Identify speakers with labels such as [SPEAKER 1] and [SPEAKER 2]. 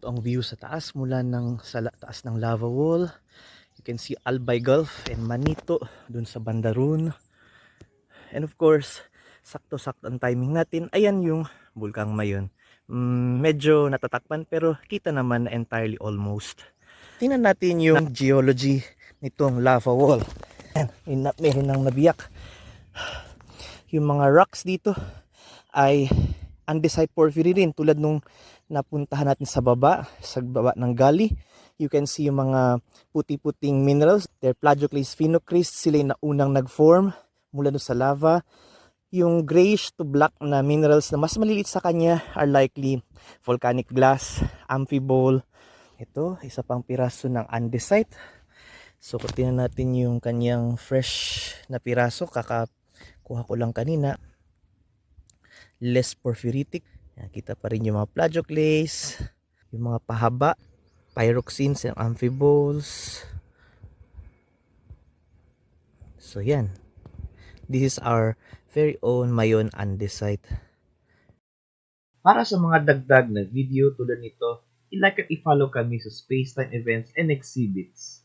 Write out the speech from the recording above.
[SPEAKER 1] Ito ang view sa taas mula ng sa taas ng lava wall. You can see Albay Gulf and Manito dun sa Bandaroon. And of course, sakto-sakto ang timing natin. Ayan yung Bulkang Mayon. Mm, medyo natatakpan pero kita naman na entirely almost. Tingnan natin yung geology nitong lava wall. Ayan, meron nang nabiyak. Yung mga rocks dito ay andesite porphyry rin tulad nung napuntahan natin sa baba, sa baba ng gully. You can see yung mga puti-puting minerals. They're plagioclase phenocryst. Sila yung naunang nag-form mula doon sa lava. Yung grayish to black na minerals na mas maliliit sa kanya are likely volcanic glass, amphibole. Ito, isa pang piraso ng andesite. So, tingnan natin yung kanyang fresh na piraso, kakakuha ko lang kanina. Less porphyritic. Yan, kita pa rin yung mga plagioclase, yung mga pahaba, pyroxenes and amphiboles. So, yan. This is our very own Mayon andesite. Para sa mga dagdag na video tulad nito, i-like at i-follow kami sa Spacetime Events and Exhibits.